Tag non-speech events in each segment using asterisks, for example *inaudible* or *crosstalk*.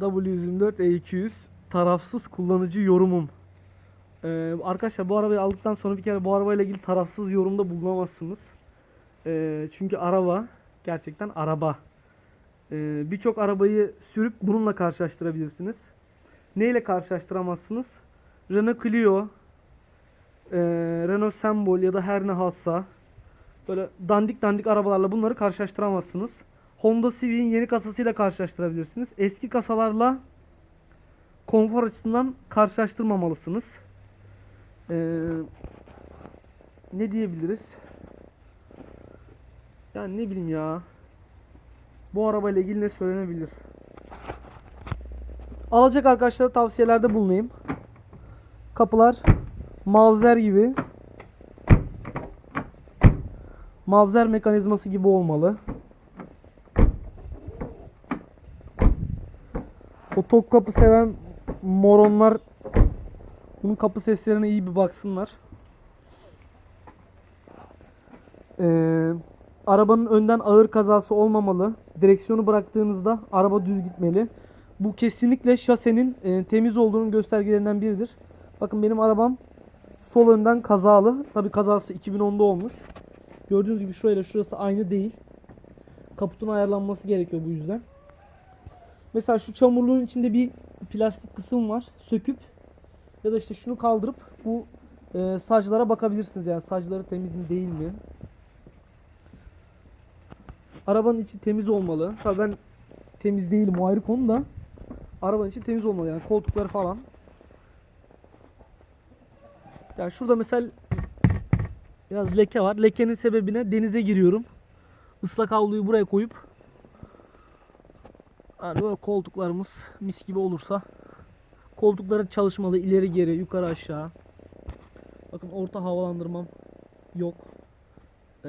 W124 E200 E tarafsız kullanıcı yorumum. Ee, arkadaşlar bu arabayı aldıktan sonra bir kere bu arabayla ilgili tarafsız yorumda bulunamazsınız. Ee, çünkü araba gerçekten araba. Ee, Birçok arabayı sürüp bununla karşılaştırabilirsiniz. Neyle karşılaştıramazsınız? Renault Clio, ee, Renault Sembol ya da her ne halsa böyle dandik dandik arabalarla bunları karşılaştıramazsınız. Honda Civic'in yeni kasasıyla karşılaştırabilirsiniz. Eski kasalarla konfor açısından karşılaştırmamalısınız. Ee, ne diyebiliriz? Yani ne bileyim ya. Bu arabayla ilgili ne söylenebilir? Alacak arkadaşlara tavsiyelerde bulunayım. Kapılar Mavzer gibi. Mavzer mekanizması gibi olmalı. O tok kapı seven moronlar bunun kapı seslerine iyi bir baksınlar. Ee, arabanın önden ağır kazası olmamalı. Direksiyonu bıraktığınızda araba düz gitmeli. Bu kesinlikle şasenin e, temiz olduğunun göstergelerinden biridir. Bakın benim arabam sol önden kazalı. Tabi kazası 2010'da olmuş. Gördüğünüz gibi şurayla şurası aynı değil. Kaputun ayarlanması gerekiyor bu yüzden. Mesela şu çamurluğun içinde bir plastik kısım var. Söküp ya da işte şunu kaldırıp bu e, saclara bakabilirsiniz. Yani sacları temiz mi değil mi? Arabanın içi temiz olmalı. Tabii ben temiz değilim o ayrı konu da. Arabanın içi temiz olmalı yani koltukları falan. Yani şurada mesela biraz leke var. Lekenin sebebine denize giriyorum. Islak havluyu buraya koyup yani böyle koltuklarımız mis gibi olursa koltukları çalışmalı ileri geri yukarı aşağı. Bakın orta havalandırmam yok. Ee,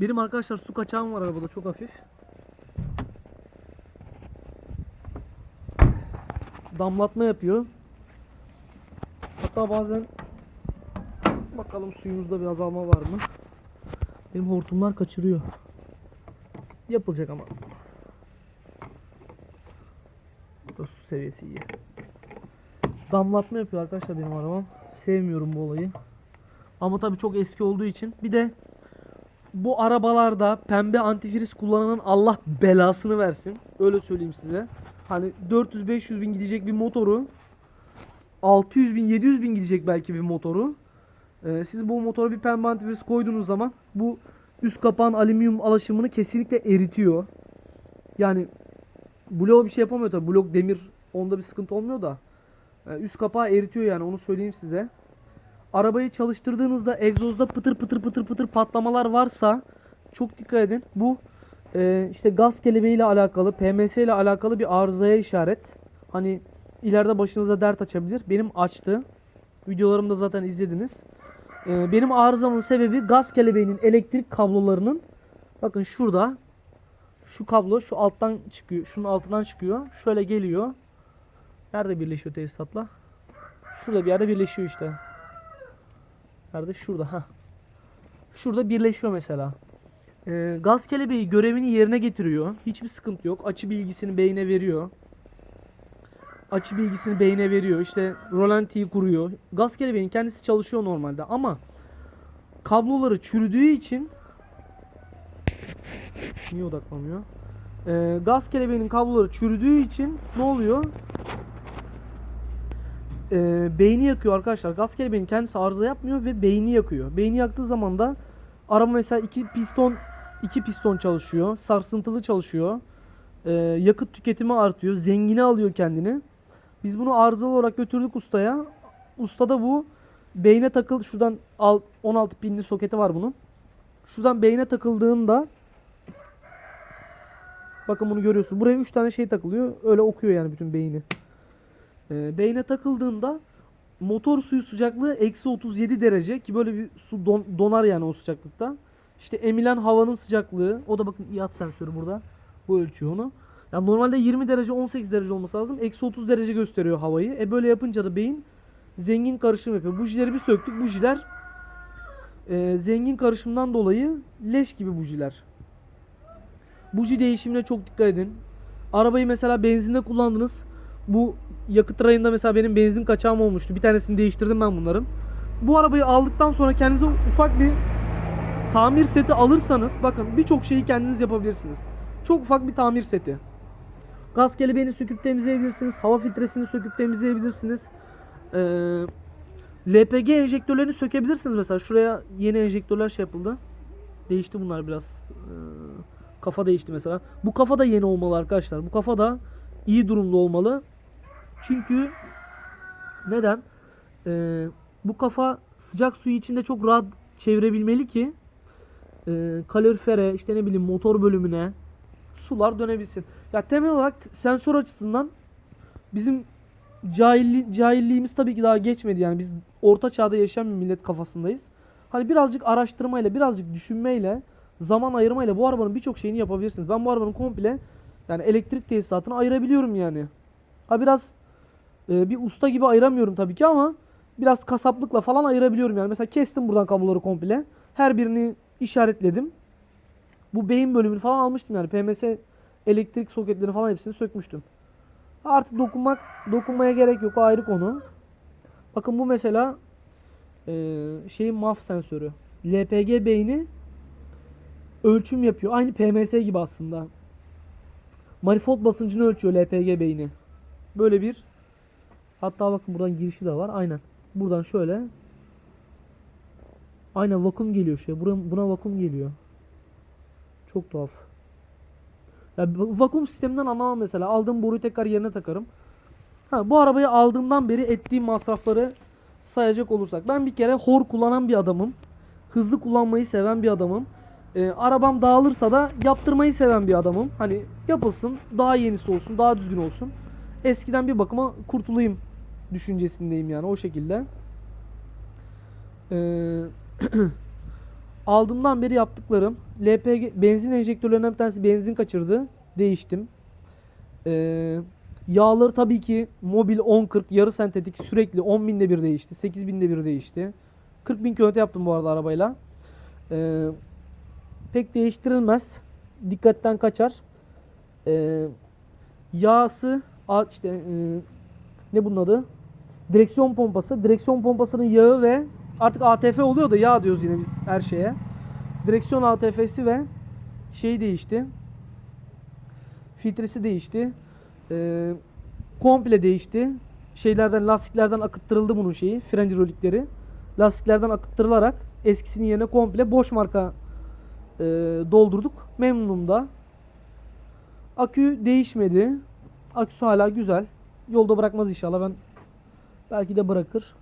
benim arkadaşlar su kaçağım var arabada çok hafif. Damlatma yapıyor. Hatta bazen bakalım suyumuzda bir azalma var mı? Benim hortumlar kaçırıyor. Yapılacak ama. Burada su seviyesi iyi. Damlatma yapıyor arkadaşlar benim arabam. Sevmiyorum bu olayı. Ama tabii çok eski olduğu için. Bir de bu arabalarda pembe antifriz kullananın Allah belasını versin. Öyle söyleyeyim size. Hani 400-500 bin gidecek bir motoru 600 bin 700 bin gidecek belki bir motoru. Ee, siz bu motora bir pembe antifriz koyduğunuz zaman bu üst kapağın alüminyum alaşımını kesinlikle eritiyor. Yani blok bir şey yapamıyor tabi. Blok demir onda bir sıkıntı olmuyor da. Ee, üst kapağı eritiyor yani onu söyleyeyim size. Arabayı çalıştırdığınızda egzozda pıtır pıtır pıtır pıtır patlamalar varsa çok dikkat edin. Bu e, işte gaz kelebeği ile alakalı, PMS ile alakalı bir arızaya işaret. Hani ileride başınıza dert açabilir. Benim açtı. Videolarımda zaten izlediniz. Ee, benim arızamın sebebi gaz kelebeğinin elektrik kablolarının bakın şurada şu kablo şu alttan çıkıyor. Şunun altından çıkıyor. Şöyle geliyor. Nerede birleşiyor tesisatla? Şurada bir yerde birleşiyor işte. Nerede? Şurada. ha. Şurada birleşiyor mesela. Ee, gaz kelebeği görevini yerine getiriyor. Hiçbir sıkıntı yok. Açı bilgisini beyne veriyor. Açı bilgisini beyne veriyor. İşte rolantiyi kuruyor. Gaz kelebeğinin kendisi çalışıyor normalde ama kabloları çürüdüğü için niye odaklanmıyor? Ee, gaz kelebeğinin kabloları çürüdüğü için ne oluyor? Ee, beyni yakıyor arkadaşlar. Gaz kelebeğinin kendisi arıza yapmıyor ve beyni yakıyor. Beyni yaktığı zaman da araba mesela iki piston iki piston çalışıyor. Sarsıntılı çalışıyor. Ee, yakıt tüketimi artıyor. Zengini alıyor kendini. Biz bunu arızalı olarak götürdük ustaya. Usta da bu beyne takıl şuradan al 16 pinli soketi var bunun. Şuradan beyne takıldığında bakın bunu görüyorsun. Buraya 3 tane şey takılıyor. Öyle okuyor yani bütün beyni. Ee, beyne takıldığında motor suyu sıcaklığı eksi 37 derece ki böyle bir su don- donar yani o sıcaklıkta. İşte emilen havanın sıcaklığı o da bakın iat sensörü burada. Bu ölçüyor onu. Ya normalde 20 derece 18 derece olması lazım. Eksi 30 derece gösteriyor havayı. E böyle yapınca da beyin zengin karışım yapıyor. Bujileri bir söktük. Bujiler e, zengin karışımdan dolayı leş gibi bujiler. Buji değişimine çok dikkat edin. Arabayı mesela benzinde kullandınız. Bu yakıt rayında mesela benim benzin kaçağım olmuştu. Bir tanesini değiştirdim ben bunların. Bu arabayı aldıktan sonra kendinize ufak bir tamir seti alırsanız bakın birçok şeyi kendiniz yapabilirsiniz. Çok ufak bir tamir seti. Gaz kelebeğini söküp temizleyebilirsiniz. Hava filtresini söküp temizleyebilirsiniz. Ee, LPG enjektörlerini sökebilirsiniz mesela. Şuraya yeni enjektörler şey yapıldı. Değişti bunlar biraz. Ee, kafa değişti mesela. Bu kafa da yeni olmalı arkadaşlar. Bu kafa da iyi durumda olmalı. Çünkü neden? Ee, bu kafa sıcak suyu içinde çok rahat çevirebilmeli ki e, kalorifere işte ne bileyim motor bölümüne sular dönebilsin. Ya temel olarak sensör açısından bizim cahilli, cahilliğimiz tabii ki daha geçmedi yani biz orta çağda yaşayan bir millet kafasındayız. Hani birazcık araştırmayla, birazcık düşünmeyle, zaman ayırmayla bu arabanın birçok şeyini yapabilirsiniz. Ben bu arabanın komple yani elektrik tesisatını ayırabiliyorum yani. Ha biraz e, bir usta gibi ayıramıyorum tabii ki ama biraz kasaplıkla falan ayırabiliyorum yani. Mesela kestim buradan kabloları komple. Her birini işaretledim. Bu beyin bölümünü falan almıştım yani. PMS elektrik soketleri falan hepsini sökmüştüm. Artık dokunmak dokunmaya gerek yok. O ayrı konu. Bakın bu mesela e, şeyin MAF sensörü. LPG beyni ölçüm yapıyor. Aynı PMS gibi aslında. Manifold basıncını ölçüyor LPG beyni. Böyle bir hatta bakın buradan girişi de var. Aynen. Buradan şöyle Aynen vakum geliyor şey. Buna, buna vakum geliyor. Çok tuhaf. Ya vakum sisteminden anlamam mesela. Aldığım boruyu tekrar yerine takarım. Ha, bu arabayı aldığımdan beri ettiğim masrafları sayacak olursak. Ben bir kere hor kullanan bir adamım. Hızlı kullanmayı seven bir adamım. Ee, arabam dağılırsa da yaptırmayı seven bir adamım. Hani yapılsın, daha yenisi olsun, daha düzgün olsun. Eskiden bir bakıma kurtulayım düşüncesindeyim yani o şekilde. Ee, *clears throat* aldığımdan beri yaptıklarım LPG benzin enjektörlerinden bir tanesi benzin kaçırdı. Değiştim. Ee, yağları tabii ki mobil 10-40 yarı sentetik sürekli 10 binde bir değişti. 8 binde bir değişti. 40 bin kilometre yaptım bu arada arabayla. Ee, pek değiştirilmez. Dikkatten kaçar. Ee, yağsı işte e, ne bunun adı? Direksiyon pompası. Direksiyon pompasının yağı ve artık ATF oluyor da yağ diyoruz yine biz her şeye. Direksiyon ATF'si ve şey değişti. Filtresi değişti. Ee, komple değişti. Şeylerden lastiklerden akıttırıldı bunun şeyi. Fren hidrolikleri. Lastiklerden akıttırılarak eskisinin yerine komple boş marka e, doldurduk. Memnunum da. Akü değişmedi. Aküsü hala güzel. Yolda bırakmaz inşallah. Ben belki de bırakır.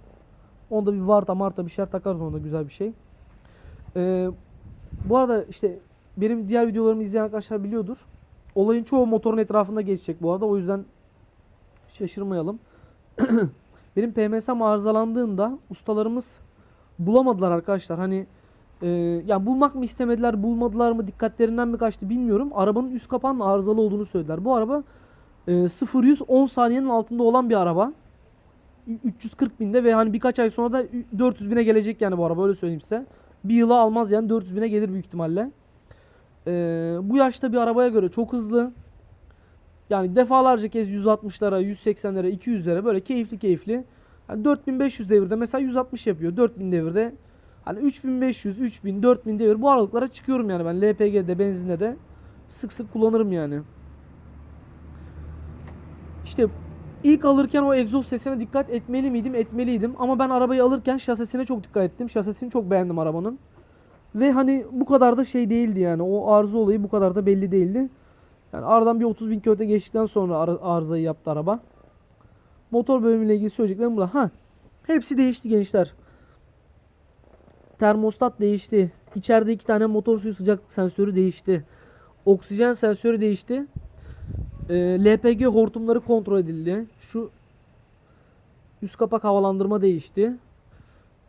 Onda bir varta marta bir şeyler takarız onda güzel bir şey. Ee, bu arada işte benim diğer videolarımı izleyen arkadaşlar biliyordur. Olayın çoğu motorun etrafında geçecek bu arada. O yüzden şaşırmayalım. *clears throat* benim PMS'm arızalandığında ustalarımız bulamadılar arkadaşlar. Hani e, yani bulmak mı istemediler, bulmadılar mı, dikkatlerinden mi kaçtı bilmiyorum. Arabanın üst kapağının arızalı olduğunu söylediler. Bu araba e, 0-100 10 saniyenin altında olan bir araba. 340 binde ve hani birkaç ay sonra da 400 bine gelecek yani bu araba öyle söyleyeyim size. Bir yıla almaz yani 400 bine gelir büyük ihtimalle. Ee, bu yaşta bir arabaya göre çok hızlı. Yani defalarca kez 160'lara, 180'lere, 200'lere böyle keyifli keyifli. Hani 4500 devirde mesela 160 yapıyor. 4000 devirde hani 3500, 3000, 4000 devir bu aralıklara çıkıyorum yani ben LPG'de, benzinde de sık sık kullanırım yani. İşte ilk alırken o egzoz sesine dikkat etmeli miydim? Etmeliydim. Ama ben arabayı alırken şasisine çok dikkat ettim. Şasisini çok beğendim arabanın. Ve hani bu kadar da şey değildi yani. O arıza olayı bu kadar da belli değildi. Yani aradan bir 30 bin kilometre geçtikten sonra ar- arızayı yaptı araba. Motor bölümüyle ilgili söyleyeceklerim burada. Ha, hepsi değişti gençler. Termostat değişti. İçeride iki tane motor suyu sıcaklık sensörü değişti. Oksijen sensörü değişti. Ee, LPG hortumları kontrol edildi. Şu üst kapak havalandırma değişti.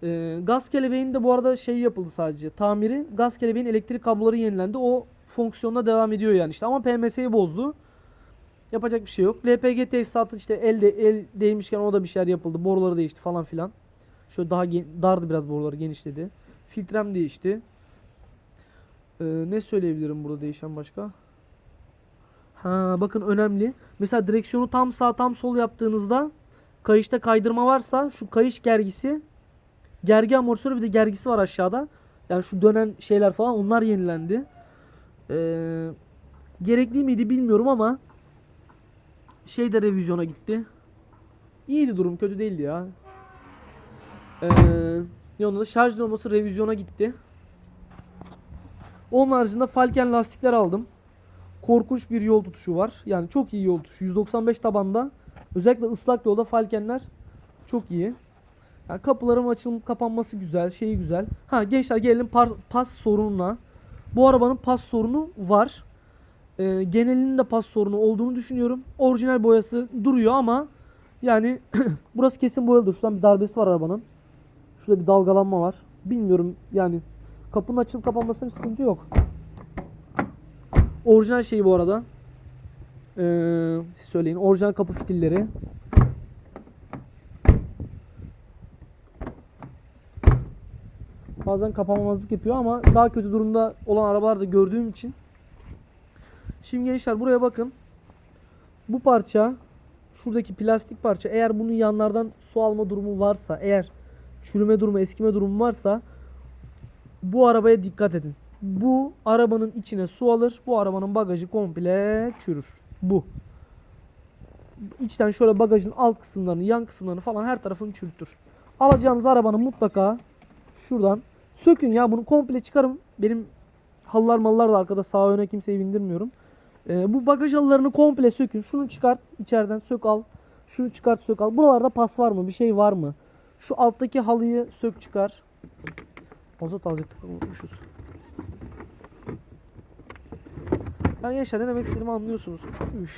Ee, gaz kelebeğinde bu arada şey yapıldı sadece. Tamiri. Gaz kelebeğin elektrik kabloları yenilendi. O fonksiyonuna devam ediyor yani işte. Ama PMS'yi bozdu. Yapacak bir şey yok. LPG tesisatı işte el, de, el değmişken o da bir şeyler yapıldı. Boruları değişti falan filan. Şöyle daha dardı biraz boruları genişledi. Filtrem değişti. Ee, ne söyleyebilirim burada değişen başka? Ha bakın önemli. Mesela direksiyonu tam sağ tam sol yaptığınızda kayışta kaydırma varsa şu kayış gergisi gergi amortisörü bir de gergisi var aşağıda. Yani şu dönen şeyler falan onlar yenilendi. Ee, gerekli miydi bilmiyorum ama şey de revizyona gitti. İyiydi durum kötü değildi ya. Ee, yanında şarj olması revizyona gitti. Onun haricinde Falken lastikler aldım. Korkunç bir yol tutuşu var. Yani çok iyi yol tutuşu. 195 tabanda özellikle ıslak yolda Falkenler çok iyi. Yani kapıların açılıp kapanması güzel, şeyi güzel. Ha gençler gelelim par- pas sorununa. Bu arabanın pas sorunu var. Ee, genelinin de pas sorunu olduğunu düşünüyorum. Orijinal boyası duruyor ama yani *clears throat* burası kesin boyalıdır. Şuradan bir darbesi var arabanın. Şurada bir dalgalanma var. Bilmiyorum yani kapının açılıp kapanmasında bir sıkıntı yok. Orijinal şey bu arada. Ee, siz söyleyin. Orijinal kapı fitilleri. Bazen kapamamazlık yapıyor ama daha kötü durumda olan arabalar da gördüğüm için. Şimdi gençler buraya bakın. Bu parça şuradaki plastik parça eğer bunun yanlardan su alma durumu varsa eğer çürüme durumu eskime durumu varsa bu arabaya dikkat edin. Bu arabanın içine su alır. Bu arabanın bagajı komple çürür. Bu. İçten şöyle bagajın alt kısımlarını, yan kısımlarını falan her tarafını çürütür. Alacağınız arabanın mutlaka şuradan sökün ya bunu komple çıkarın. Benim halılar mallar da arkada sağ öne kimseyi bindirmiyorum. Ee, bu bagaj halılarını komple sökün. Şunu çıkart içeriden sök al. Şunu çıkart sök al. Buralarda pas var mı? Bir şey var mı? Şu alttaki halıyı sök çıkar. Mazot alacaktık unutmuşuz. Ben gençler ne demek istediğimi anlıyorsunuz. Üf.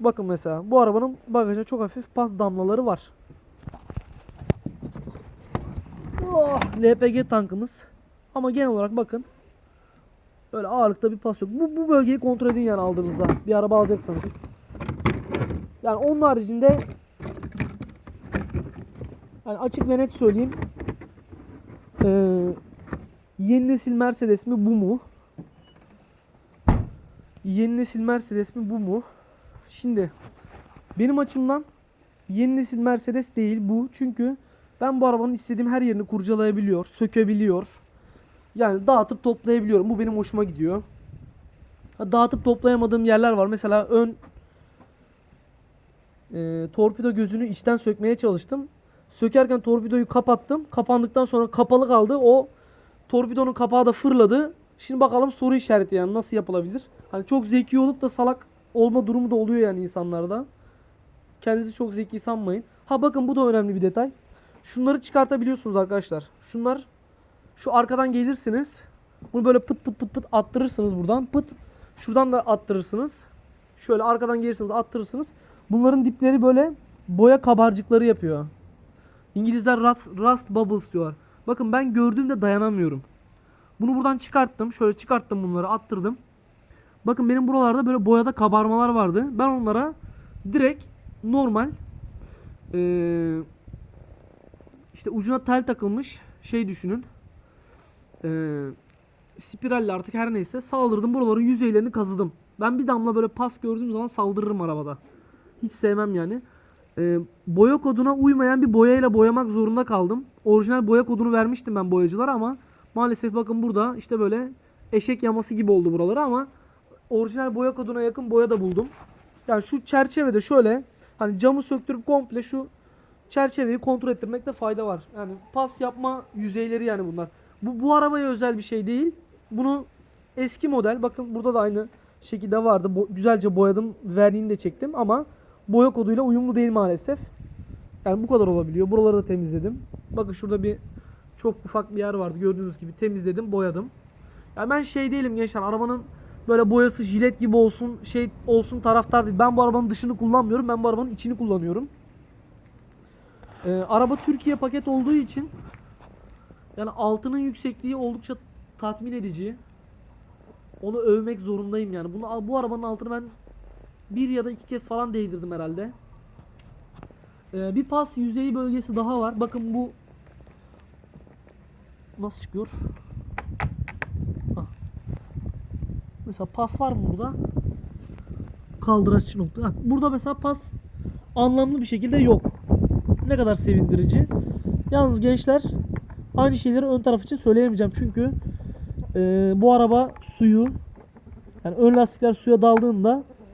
Bakın mesela bu arabanın bagajına çok hafif pas damlaları var. Oh, LPG tankımız. Ama genel olarak bakın. Böyle ağırlıkta bir pas yok. Bu, bu bölgeyi kontrol edin yani aldığınızda. Bir araba alacaksanız. Yani onun haricinde yani açık ve net söyleyeyim. Ee, yeni nesil Mercedes mi bu mu? Yeni nesil Mercedes mi bu mu? Şimdi benim açımdan yeni nesil Mercedes değil bu. Çünkü ben bu arabanın istediğim her yerini kurcalayabiliyor, sökebiliyor. Yani dağıtıp toplayabiliyorum. Bu benim hoşuma gidiyor. Dağıtıp toplayamadığım yerler var. Mesela ön e, torpido gözünü içten sökmeye çalıştım. Sökerken torpidoyu kapattım. Kapandıktan sonra kapalı kaldı. O torpidonun kapağı da fırladı. Şimdi bakalım soru işareti yani nasıl yapılabilir? Hani çok zeki olup da salak olma durumu da oluyor yani insanlarda. Kendinizi çok zeki sanmayın. Ha bakın bu da önemli bir detay. Şunları çıkartabiliyorsunuz arkadaşlar. Şunlar şu arkadan gelirsiniz. Bunu böyle pıt pıt pıt pıt attırırsınız buradan. Pıt şuradan da attırırsınız. Şöyle arkadan gelirsiniz attırırsınız. Bunların dipleri böyle boya kabarcıkları yapıyor. İngilizler rust, rust bubbles diyorlar. Bakın ben gördüğümde dayanamıyorum. Bunu buradan çıkarttım. Şöyle çıkarttım bunları attırdım. Bakın benim buralarda böyle boyada kabarmalar vardı. Ben onlara direkt normal eee, işte ucuna tel takılmış şey düşünün. Eee spiralle artık her neyse saldırdım. Buraların yüzeylerini kazıdım. Ben bir damla böyle pas gördüğüm zaman saldırırım arabada. Hiç sevmem yani. Ee, boya koduna uymayan bir boyayla boyamak zorunda kaldım. Orijinal boya kodunu vermiştim ben boyacılara ama maalesef bakın burada işte böyle eşek yaması gibi oldu buraları ama orijinal boya koduna yakın boya da buldum. Yani şu çerçevede şöyle hani camı söktürüp komple şu çerçeveyi kontrol ettirmekte fayda var. Yani pas yapma yüzeyleri yani bunlar. Bu bu arabaya özel bir şey değil. Bunu eski model bakın burada da aynı şekilde vardı. Bo- güzelce boyadım, verniğini de çektim ama boya koduyla uyumlu değil maalesef. Yani bu kadar olabiliyor. Buraları da temizledim. Bakın şurada bir çok ufak bir yer vardı. Gördüğünüz gibi temizledim, boyadım. Yani ben şey değilim gençler. Arabanın böyle boyası jilet gibi olsun, şey olsun taraftar değil. Ben bu arabanın dışını kullanmıyorum. Ben bu arabanın içini kullanıyorum. Ee, araba Türkiye paket olduğu için yani altının yüksekliği oldukça tatmin edici. Onu övmek zorundayım yani. Bunu bu arabanın altını ben bir ya da iki kez falan değdirdim herhalde. Ee, bir pas yüzeyi bölgesi daha var. Bakın bu nasıl çıkıyor? Hah, Mesela pas var mı burada? Kaldıraç nokta. Ha, Burada mesela pas anlamlı bir şekilde yok. Ne kadar sevindirici. Yalnız gençler aynı şeyleri ön taraf için söyleyemeyeceğim. Çünkü e, bu araba suyu yani ön lastikler suya daldığında